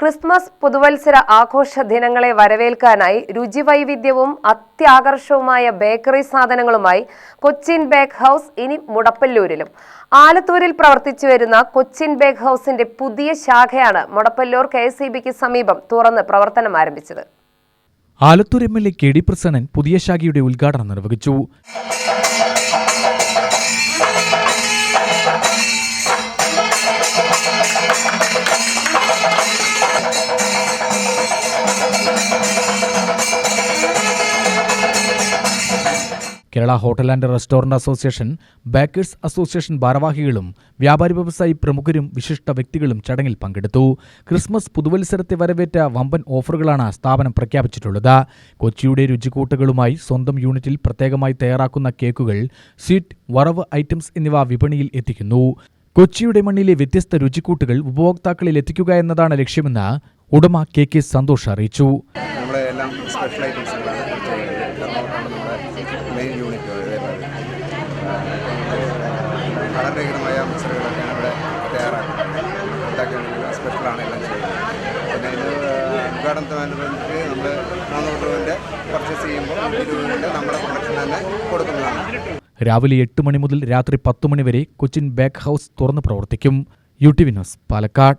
Christmas പുതുവത്സര ആഘോഷ ദിനങ്ങളെ വരവേൽക്കാനായി രുചിവൈവിധ്യവും അത്യാകർഷവുമായ ബേക്കറി സാധനങ്ങളുമായി കൊച്ചിൻ ബേക്ക് ഹൗസ് ഇനി മുടപ്പല്ലൂരിലും. ആലത്തൂരിൽ പ്രവർത്തിച്ചു വരുന്ന കൊച്ചിൻ ബേക്ക് ഹൗസിന്റെ പുതിയ ശാഖയാണ് മുടപ്പല്ലൂർ കെ സമീപം തുറന്ന് പ്രവർത്തനം ആരംഭിച്ചത്. Alathur M L A K D Prasannan പുതിയ ശാഖയുടെ ഉദ്ഘാടനം നിർവഹിച്ചു. Kerala hotel and restaurant association bakers association ഭാരവാഹികളും വ്യാപാരി വ്യവസായി പ്രമുഖരും വിശിഷ്ട വ്യക്തികളും ചടങ്ങിൽ പങ്കെടുത്തു. ക്രിസ്മസ് പുതുവത്സരത്തെ വരവേറ്റ വമ്പൻ ഓഫറുകളാണ് സ്ഥാപനം പ്രഖ്യാപിച്ചിട്ടുള്ളത്. കൊച്ചിയുടെ രുചിക്കൂട്ടുകളുമായി സ്വന്തം യൂണിറ്റിൽ പ്രത്യേകമായി തയ്യാറാക്കുന്ന കേക്കുകൾ സ്വീറ്റ് വറവ് ഐറ്റംസ് എന്നിവ വിപണിയിൽ എത്തിക്കുന്നു. കൊച്ചിയുടെ മണ്ണിലെ വ്യത്യസ്ത രുചിക്കൂട്ടുകൾ ഉപഭോക്താക്കളിൽ എത്തിക്കുക എന്നതാണ് ലക്ഷ്യമെന്ന് ഉടമ കെ കെ സന്തോഷ് അറിയിച്ചു. എല്ലാം ചെയ്യുന്നത് എറണാകുളത്താണ് നമ്മുടെ മെയിൻ യൂണിറ്റ് വരുന്നത് കളരഹിതമായ മിക്സറുകളൊക്കെയാണ് ഇവിടെ തയ്യാറാക്കുന്നത് ഉണ്ടാക്കിയാണ് സ്പെഷ്യലാണ് എല്ലാം ചെയ്യുന്നത് പിന്നെ ഇത് ഉദ്ഘാടനത്തോടനുബന്ധിച്ച് നമ്മൾ നാനൂറ് രൂപന്റെ പർച്ചേസ് ചെയ്യുമ്പോൾ ഇരുപത് നമ്മുടെ പ്രൊഡക്ഷൻ തന്നെ കൊടുക്കുന്നതാണ് രാവിലെ എട്ട് മണി മുതൽ രാത്രി പത്ത് മണി വരെ കൊച്ചിൻ ബേക്ക് ഹൗസ് തുറന്ന് പ്രവർത്തിക്കും. U T V news Palakkad.